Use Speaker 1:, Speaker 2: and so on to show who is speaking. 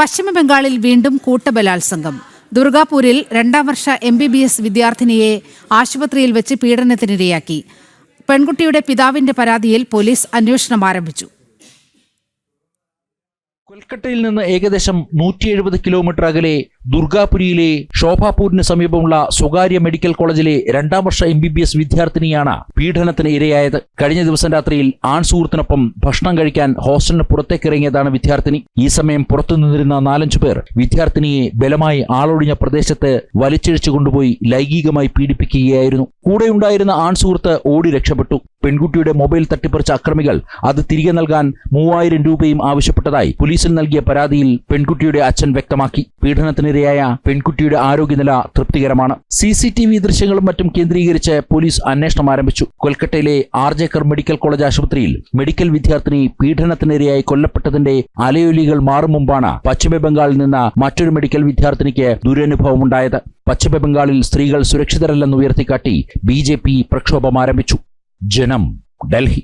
Speaker 1: പശ്ചിമബംഗാളിൽ വീണ്ടും കൂട്ടബലാത്സംഗം. ദുർഗാപൂരിൽ രണ്ടാം വർഷ എം ബി ബി എസ് വിദ്യാർത്ഥിനിയെ ആശുപത്രിയിൽ വെച്ച് പീഡനത്തിനിരയാക്കി. പെൺകുട്ടിയുടെ പിതാവിന്റെ പരാതിയിൽ പോലീസ് അന്വേഷണം ആരംഭിച്ചു.
Speaker 2: കൊൽക്കട്ടയിൽ നിന്ന് ഏകദേശം നൂറ്റി എഴുപത് കിലോമീറ്റർ അകലെ ദുർഗാപുരിയിലെ ശോഭാപൂരിന് സമീപമുള്ള സ്വകാര്യ മെഡിക്കൽ കോളേജിലെ രണ്ടാം വർഷ എം ബി ബി എസ് വിദ്യാർത്ഥിനിയാണ് പീഡനത്തിന് ഇരയായത്. കഴിഞ്ഞ ദിവസം രാത്രിയിൽ ആൺ സുഹൃത്തിനൊപ്പം ഭക്ഷണം കഴിക്കാൻ ഹോസ്റ്റലിന് പുറത്തേക്കിറങ്ങിയതാണ് വിദ്യാർത്ഥിനി. ഈ സമയം പുറത്തു നിന്നിരുന്ന നാലഞ്ചു പേർ വിദ്യാർത്ഥിനിയെ ബലമായി ആളൊഴിഞ്ഞ പ്രദേശത്ത് വലിച്ചിഴച്ചു കൊണ്ടുപോയി ലൈംഗികമായി പീഡിപ്പിക്കുകയായിരുന്നു. കൂടെയുണ്ടായിരുന്ന ആൺ സുഹൃത്ത് ഓടി രക്ഷപ്പെട്ടു. പെൺകുട്ടിയുടെ മൊബൈൽ തട്ടിപ്പറിച്ച അക്രമികൾ അത് തിരികെ നൽകാൻ മൂവായിരം രൂപയും ആവശ്യപ്പെട്ടതായി പോലീസിൽ നൽകിയ പരാതിയിൽ പെൺകുട്ടിയുടെ അച്ഛൻ വ്യക്തമാക്കി. പീഡനത്തിനിരയായ പെൺകുട്ടിയുടെ ആരോഗ്യനില തൃപ്തികരമാണ്. സി സി ടി വി ദൃശ്യങ്ങളും മറ്റും കേന്ദ്രീകരിച്ച് പോലീസ് അന്വേഷണം ആരംഭിച്ചു. കൊൽക്കത്തയിലെ ആർ ജേക്കർ മെഡിക്കൽ കോളേജ് ആശുപത്രിയിൽ മെഡിക്കൽ വിദ്യാർത്ഥിനി പീഡനത്തിനിരയായി കൊല്ലപ്പെട്ടതിന്റെ അലയൊലികൾ മാറും മുമ്പാണ് പശ്ചിമബംഗാളിൽ നിന്ന് മറ്റൊരു മെഡിക്കൽ വിദ്യാർത്ഥിനിക്ക് ദുരനുഭവമുണ്ടായത്. പശ്ചിമബംഗാളിൽ സ്ത്രീകൾ സുരക്ഷിതരല്ലെന്ന് ഉയർത്തിക്കാട്ടി ബി ജെ പി പ്രക്ഷോഭം ആരംഭിച്ചു. ജനം ഡൽഹി.